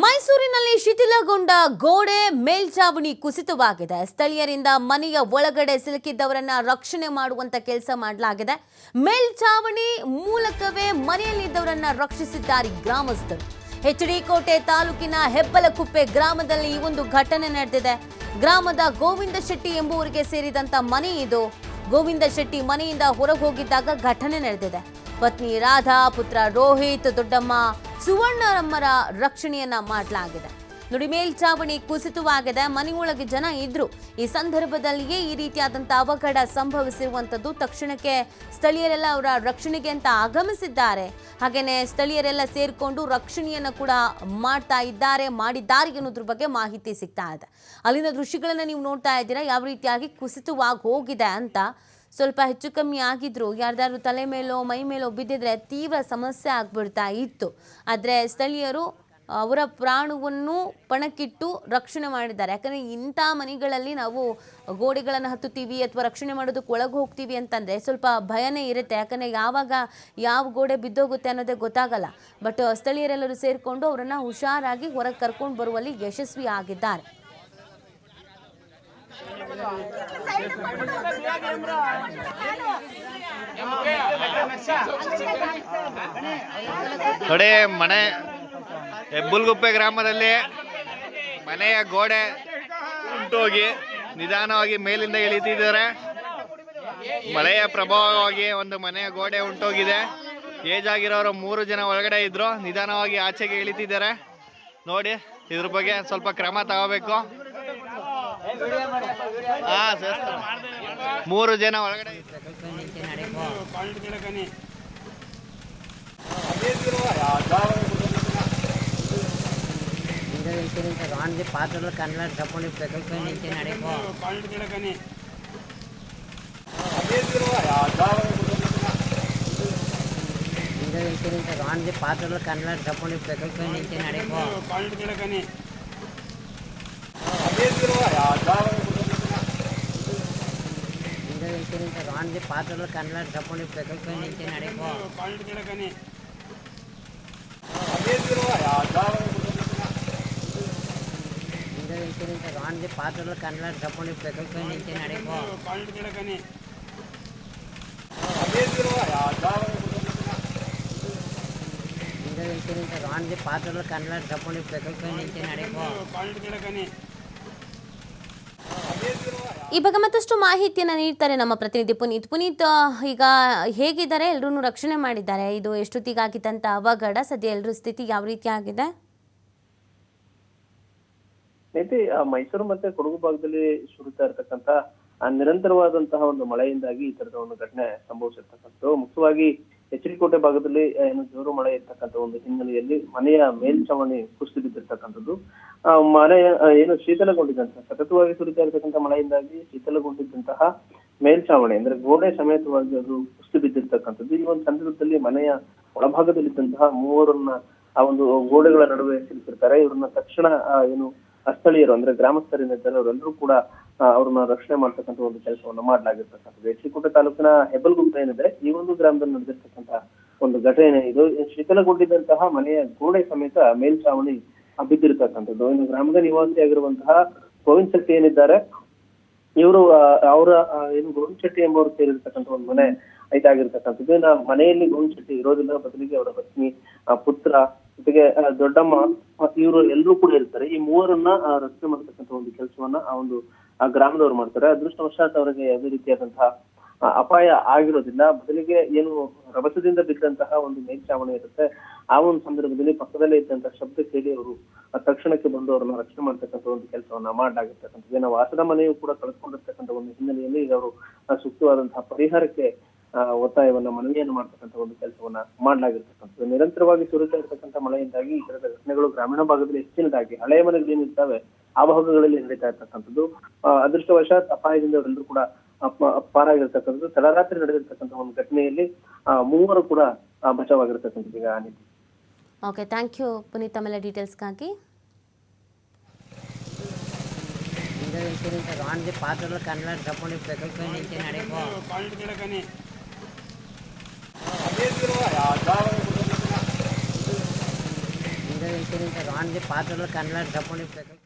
ಮೈಸೂರಿನಲ್ಲಿ ಶಿಥಿಲಗೊಂಡ ಗೋಡೆ ಮೇಲ್ಚಾವಣಿ ಕುಸಿತವಾಗಿದೆ. ಸ್ಥಳೀಯರಿಂದ ಮನೆಯ ಒಳಗಡೆ ಸಿಲುಕಿದ್ದವರನ್ನ ರಕ್ಷಣೆ ಮಾಡುವಂತ ಕೆಲಸ ಮಾಡಲಾಗಿದೆ. ಮೇಲ್ಚಾವಣಿ ಮೂಲಕವೇ ಮನೆಯಲ್ಲಿದ್ದವರನ್ನ ರಕ್ಷಿಸಿದ್ದಾರೆ ಗ್ರಾಮಸ್ಥರು. ಎಚ್ ಡಿ ಕೋಟೆ ತಾಲೂಕಿನ ಹೆಬ್ಬಲಕುಪ್ಪೆ ಗ್ರಾಮದಲ್ಲಿ ಈ ಒಂದು ಘಟನೆ ನಡೆದಿದೆ. ಗ್ರಾಮದ ಗೋವಿಂದ ಶೆಟ್ಟಿ ಎಂಬುವರಿಗೆ ಸೇರಿದಂತ ಮನೆ ಇದು. ಗೋವಿಂದ ಶೆಟ್ಟಿ ಮನೆಯಿಂದ ಹೊರಗೆ ಹೋಗಿದ್ದಾಗ ಘಟನೆ ನಡೆದಿದೆ. ಪತ್ನಿ ರಾಧಾ, ಪುತ್ರ ರೋಹಿತ್, ದೊಡ್ಡಮ್ಮ ಸುವರ್ಣರಮ್ಮರ ರಕ್ಷಣೆಯನ್ನ ಮಾಡಲಾಗಿದೆ. ನೋಡಿ ಮೇಲ್ಚಾವಣಿ ಕುಸಿತವಾಗಿದೆ ಮನೆಯೊಳಗೆ ಜನ ಇದ್ರು. ಈ ಸಂದರ್ಭದಲ್ಲಿಯೇ ಈ ರೀತಿಯಾದಂಥ ಅವಘಡ ಸಂಭವಿಸಿರುವಂಥದ್ದು ತಕ್ಷಣಕ್ಕೆ ಸ್ಥಳೀಯರೆಲ್ಲ ಅವರ ರಕ್ಷಣೆಗೆ ಅಂತ ಆಗಮಿಸಿದ್ದಾರೆ. ಹಾಗೆಯೇ ಸ್ಥಳೀಯರೆಲ್ಲ ಸೇರಿಕೊಂಡು ರಕ್ಷಣೆಯನ್ನ ಕೂಡ ಮಾಡ್ತಾ ಇದ್ದಾರೆ, ಮಾಡಿದ್ದಾರೆ ಅನ್ನೋದ್ರ ಬಗ್ಗೆ ಮಾಹಿತಿ ಸಿಗ್ತಾ ಇದೆ. ಅಲ್ಲಿನ ದೃಶ್ಯಗಳನ್ನು ನೀವು ನೋಡ್ತಾ ಇದ್ದೀರಾ, ಯಾವ ರೀತಿಯಾಗಿ ಕುಸಿತವಾಗಿ ಹೋಗಿದೆ ಅಂತ. ಸ್ವಲ್ಪ ಹೆಚ್ಚು ಕಮ್ಮಿ ಆಗಿದ್ದರೂ ಯಾರ್ದಾದ್ರು ತಲೆ ಮೇಲೋ, ಮೈ ಮೇಲೋ ಬಿದ್ದಿದ್ರೆ ತೀವ್ರ ಸಮಸ್ಯೆ ಆಗ್ಬಿಡ್ತಾ ಇತ್ತು. ಆದರೆ ಸ್ಥಳೀಯರು ಅವರ ಪ್ರಾಣವನ್ನು ಪಣಕ್ಕಿಟ್ಟು ರಕ್ಷಣೆ ಮಾಡಿದ್ದಾರೆ. ಯಾಕಂದರೆ ಇಂಥ ಮನೆಗಳಲ್ಲಿ ನಾವು ಗೋಡೆಗಳನ್ನು ಹತ್ತುತ್ತೀವಿ ಅಥವಾ ರಕ್ಷಣೆ ಮಾಡೋದಕ್ಕೆ ಒಳಗೆ ಹೋಗ್ತೀವಿ ಅಂತಂದರೆ ಸ್ವಲ್ಪ ಭಯನೇ ಇರುತ್ತೆ. ಯಾಕಂದರೆ ಯಾವಾಗ ಯಾವ ಗೋಡೆ ಬಿದ್ದೋಗುತ್ತೆ ಅನ್ನೋದೇ ಗೊತ್ತಾಗಲ್ಲ. ಬಟ್ ಸ್ಥಳೀಯರೆಲ್ಲರೂ ಸೇರಿಕೊಂಡು ಅವರನ್ನು ಹುಷಾರಾಗಿ ಹೊರಗೆ ಕರ್ಕೊಂಡು ಬರುವಲ್ಲಿ ಯಶಸ್ವಿ ಆಗಿದ್ದಾರೆ. ನೋಡಿ, ಮನೆ, ಹೆಬ್ಬುಲ್ಗುಪ್ಪೆ ಗ್ರಾಮದಲ್ಲಿ ಮನೆಯ ಗೋಡೆ ಉಂಟೋಗಿ ನಿಧಾನವಾಗಿ ಮೇಲಿಂದ ಇಳಿತಿದ್ದಾರೆ. ಮಳೆಯ ಪ್ರಭಾವವಾಗಿ ಒಂದು ಮನೆಯ ಗೋಡೆ ಉಂಟೋಗಿದೆ. ಏಜ್ ಆಗಿರೋರು ಮೂರು ಜನ ಒಳಗಡೆ ಇದ್ರು. ನಿಧಾನವಾಗಿ ಆಚೆಗೆ ಇಳಿತಿದ್ದಾರೆ. ನೋಡಿ, ಇದ್ರ ಬಗ್ಗೆ ಸ್ವಲ್ಪ ಕ್ರಮ ತಗೋಬೇಕು. ಹಾ ಸರ್ ಮೂರು ಜನ ಒಳಗಡೆ ಇದ್ರು. ఇంకా ఇంత రాంది పాత్రలు కన్నడ డబ్బులు పెద్దలపై నుంచి నడిపో ఇంకా ఇంత రాంది పాత్రలు కన్నడ డబ్బులు పెద్దలపై నుంచి నడిపో ఇంకా ఇంత రాంది పాత్రలు కన్నడ చెప్పండి పెద్దలపై నుంచి నడిపో ఇంకా రాంది పాత్రలు కన్నడ చెప్పండి పెద్దలపై నుంచి నడిపో ఇంకా ఇంత రాంది పాత్రలు కన్నడ చెప్పండి పెద్దలపై నుంచి నడిపో ಈ ಬಗ್ಗೆ ಮತ್ತಷ್ಟು ಮಾಹಿತಿಯನ್ನು ನೀಡ್ತಾರೆ ನಮ್ಮ ಪ್ರತಿನಿಧಿ ಪುನೀತ್. ಪುನೀತ್ ಈಗ ಹೇಗಿದ್ದಾರೆ? ಎಲ್ಲರೂ ರಕ್ಷಣೆ ಮಾಡಿದ್ದಾರೆ. ಇದು ಎಷ್ಟೊತ್ತಿಗಾಗಿದ್ದಂಥ ಅವಘಡ? ಸದ್ಯ ಎಲ್ಲರ ಸ್ಥಿತಿ ಯಾವ ರೀತಿ ಆಗಿದೆ? ಆ, ಮೈಸೂರು ಮತ್ತೆ ಕೊಡಗು ಭಾಗದಲ್ಲಿ ಸುರಿತಾ ಇರತಕ್ಕಂತ ನಿರಂತರವಾದಂತಹ ಒಂದು ಮಳೆಯಿಂದಾಗಿ ಈ ತರದ ಒಂದು ಘಟನೆ ಸಂಭವಿಸಿರ್ತಕ್ಕಂಥದ್ದು. ಮುಖ್ಯವಾಗಿ ಎಚ್ಚರಿಕೋಟೆ ಭಾಗದಲ್ಲಿ ಏನು ಜೋರು ಮಳೆ ಇರ್ತಕ್ಕಂಥ ಒಂದು ಹಿನ್ನೆಲೆಯಲ್ಲಿ ಮನೆಯ ಮೇಲ್ಛಾವಣಿ ಕುಸಿದು ಬಿದ್ದಿರ್ತಕ್ಕಂಥದ್ದು ಆ, ಮನೆ ಏನು ಶೀತಲಗೊಂಡಿದ್ದಂತಹ ಸತತವಾಗಿ ಸುರಿತಾ ಇರತಕ್ಕಂಥ ಮಳೆಯಿಂದಾಗಿ ಶೀತಲಗೊಂಡಿದ್ದಂತಹ ಮೇಲ್ಛಾವಣಿ ಅಂದ್ರೆ ಗೋಡೆ ಸಮೇತವಾಗಿ ಅದು ಕುಸಿದು ಬಿದ್ದಿರ್ತಕ್ಕಂಥದ್ದು ಈ ಒಂದು ಸಂದರ್ಭದಲ್ಲಿ ಮನೆಯ ಒಳಭಾಗದಲ್ಲಿದ್ದಂತಹ ಮೂವರನ್ನ ಆ ಒಂದು ಗೋಡೆಗಳ ನಡುವೆ ಸಿಲುಕಿರ್ತಾರೆ. ಇವ್ರನ್ನ ತಕ್ಷಣ ಏನು ಸ್ಥಳೀಯರು ಅಂದ್ರೆ ಗ್ರಾಮಸ್ಥರಿನ ಅವರೆಲ್ಲರೂ ಕೂಡ ಅವ್ರನ್ನ ರಕ್ಷಣೆ ಮಾಡ್ತಕ್ಕಂತ ಒಂದು ಕೆಲಸವನ್ನು ಮಾಡಲಾಗಿರ್ತಕ್ಕಂಥದ್ದು. ಎಚ್ಚಿಕೋಟೆ ತಾಲೂಕಿನ ಹೆಬ್ಬಲ್ಗುಡ್ಡ ಏನಿದೆ ಈ ಒಂದು ಗ್ರಾಮದಲ್ಲಿ ನಡೆದಿರ್ತಕ್ಕಂತಹ ಒಂದು ಘಟನೆ ಇದು. ಶಿಥಿಲಗೊಂಡಿದ್ದಂತಹ ಮನೆಯ ಗೋಡೆ ಸಮೇತ ಮೇಲ್ಚಾವಣಿ ಬಿದ್ದಿರ್ತಕ್ಕಂಥದ್ದು. ಇನ್ನು ಗ್ರಾಮದ ನಿವಾಸಿಯಾಗಿರುವಂತಹ ಗೋವಿಂದ್ ಶೆಟ್ಟಿ ಏನಿದ್ದಾರೆ, ಇವರು ಅವರ ಏನು ಗೋವಿಂದ ಶೆಟ್ಟಿ ಎಂಬವರು ಸೇರಿರ್ತಕ್ಕಂಥ ಒಂದು ಮನೆ ಇದಾಗಿರ್ತಕ್ಕಂಥದ್ದು. ಇನ್ನು ಮನೆಯಲ್ಲಿ ಗೋವಿಂದ್ ಶೆಟ್ಟಿ ಇರೋದಿಲ್ಲ. ಬದಲಿಗೆ ಅವರ ಪತ್ನಿ ಪುತ್ರ, ಜೊತೆಗೆ ದೊಡ್ಡಮ್ಮ ಇವರು ಎಲ್ಲರೂ ಕೂಡ ಇರ್ತಾರೆ. ಈ ಮೂವರನ್ನ ರಕ್ಷಣೆ ಮಾಡ್ತಕ್ಕಂಥ ಒಂದು ಕೆಲಸವನ್ನ ಆ ಒಂದು ಗ್ರಾಮದವ್ರು ಮಾಡ್ತಾರೆ. ಅದೃಷ್ಟವಶಾತ್ ಅವರಿಗೆ ಯಾವುದೇ ರೀತಿಯಾದಂತಹ ಅಪಾಯ ಆಗಿರೋದಿಲ್ಲ ಬದಲಿಗೆ ಏನು ರಭಸದಿಂದ ಬಿದ್ದಂತಹ ಒಂದು ಮೇಲ್ಛಾವಣಿ ಇರುತ್ತೆ. ಆ ಒಂದು ಸಂದರ್ಭದಲ್ಲಿ ಪಕ್ಕದಲ್ಲೇ ಇದ್ದಂತಹ ಶಬ್ದ ಕೇಳಿ ಅವರು ತಕ್ಷಣಕ್ಕೆ ಬಂದು ಅವರನ್ನ ರಕ್ಷಣೆ ಮಾಡ್ತಕ್ಕಂಥ ಒಂದು ಕೆಲಸವನ್ನ ಮಾಡಲಾಗಿರ್ತಕ್ಕಂಥದ್ದು. ನಾವು ವಾಸದ ಮನೆಯು ಕೂಡ ಕಳ್ಕೊಂಡಿರ್ತಕ್ಕಂಥ ಒಂದು ಹಿನ್ನೆಲೆಯಲ್ಲಿ ಈಗ ಅವರು ಸೂಕ್ತವಾದಂತಹ ಪರಿಹಾರಕ್ಕೆ ಒತ್ತಾಯವನ್ನ ಮನವಿಯನ್ನು ಮಾಡ್ತಕ್ಕಂಥ ಒಂದು ಕೆಲಸವನ್ನ ಮಾಡಲಾಗಿರ್ತಕ್ಕಂಥದ್ದು. ನಿರಂತರವಾಗಿ ಸುರಿತಾ ಇರ್ತಕ್ಕಂಥ ಮಳೆಯಿಂದಾಗಿ ಈ ತರದ ಘಟನೆಗಳು ಗ್ರಾಮೀಣ ಭಾಗದಲ್ಲಿ ಹೆಚ್ಚಿನದಾಗಿ ಹಳೆಯ ಮನೆಗಳು ಏನಿರ್ತವೆ ಆ ಭಾಗಗಳಲ್ಲಿ ನಡೀತಾ ಇರ್ತಕ್ಕಂಥದ್ದು. ಅದೃಷ್ಟವಶಾತ್ ಅಪಾಯದಿಂದ ಅವರೆಲ್ಲರೂ ಕೂಡ ಪಾರಾಗಿರ್ತಕ್ಕಂಥದ್ದು. ತಡರಾತ್ರಿ ನಡೆದಿರ್ತಕ್ಕಂಥ ಒಂದು ಘಟನೆಯಲ್ಲಿ ಮೂವರು ಕೂಡ ಬಚಾವಾಗಿರ್ತಕ್ಕಂಥದ್ದು ಈಗ ಆ ಓಕೆ ಥ್ಯಾಂಕ್ ಯು ಪುನೀತ್ ಆಮೇಲೆ ಡೀಟೇಲ್ಸ್ಗಾಗಿ ಆನ್ ದಿ ಪಾತ್ರದಲ್ಲಿ ಕನ್ನಡ ತಗೊಂಡು ಪ್ರಕಲ್ಪ ನಡೆಯುವ పాత్రలు కన్నడ చెప్పండి